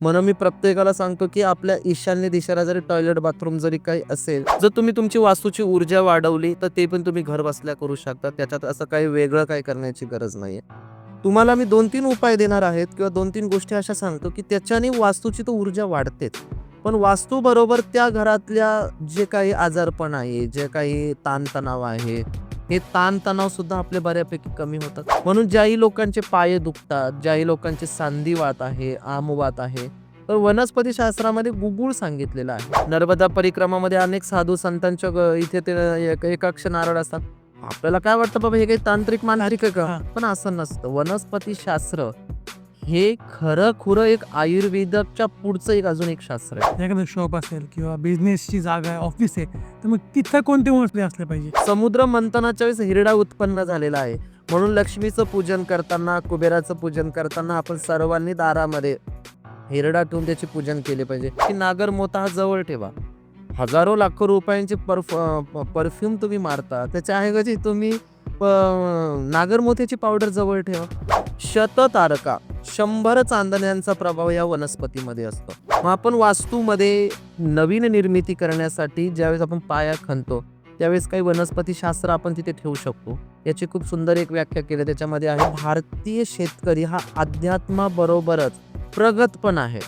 म्हणून मी प्रत्येकाला सांगतो की आपल्या ईशान्य दिशेला जरी टॉयलेट बाथरूम जरी काही असेल जर तुम्ही तुमची वास्तूची ऊर्जा वाढवली तर ते पण तुम्ही घर बसल्या करू शकता. त्याच्यात असं काही वेगळं काही करण्याची गरज नाही तुम्हाला मी दोन तीन उपाय देणार आहेत किंवा दोन तीन गोष्टी अशा सांगतो की त्याच्याने वास्तूची तर ऊर्जा वाढतेच. पण वास्तू बरोबर त्या घरातल्या जे काही आजारपण आहे जे काही ताणतणाव आहे हे ताणतणाव सुद्धा आपले बऱ्यापैकी कमी होतात. म्हणून ज्याही लोकांचे पाय दुखतात ज्याही लोकांचे सांधीवात आहे आमवात आहे तर वनस्पती शास्त्रामध्ये गुगुळ सांगितलेलं आहे. नर्मदा परिक्रमामध्ये अनेक साधू संतांच्या इथे ते एक- एकाक्ष नारळ असतात. आपल्याला काय वाटतं बाबा हे काही तांत्रिक आहे का. पण असं नसतं. वनस्पती शास्त्र हे खरं खुरं एक आयुर्वेदाच्या पुढचं एक अजून एक शास्त्र आहे. एखादं शॉप असेल किंवा बिझनेसची जागा आहे ऑफिस आहे तर मग तिथं कोणते वनस्पती असले पाहिजे? समुद्र मंथनाच्या वेळेस हिरडा उत्पन्न झालेला आहे. म्हणून लक्ष्मीचं पूजन करताना कुबेराचं पूजन करताना आपण सर्वांनी दारामध्ये हिरडा ठेवून त्याचे पूजन केले पाहिजे. की नागर मोता हा जवळ ठेवा. हजारो लाखो रुपयांचे परफ परफ्यूम तुम्ही मारता. त्याच्या ऐवजी तुम्ही नागरमोत्याची पावडर जवळ ठेवा. शततारका. शंभर चांदण्यांचा प्रभाव या वनस्पतीमध्ये असतो. मग आपण वास्तूमध्ये नवीन निर्मिती करण्यासाठी ज्यावेळेस आपण पाया खणतो त्यावेळेस काही वनस्पती शास्त्र आपण तिथे ठेवू शकतो. याची खूप सुंदर एक व्याख्या केली. त्याच्यामध्ये आहे भारतीय शेतकरी हा अध्यात्माबरोबरच प्रगत पण आहे.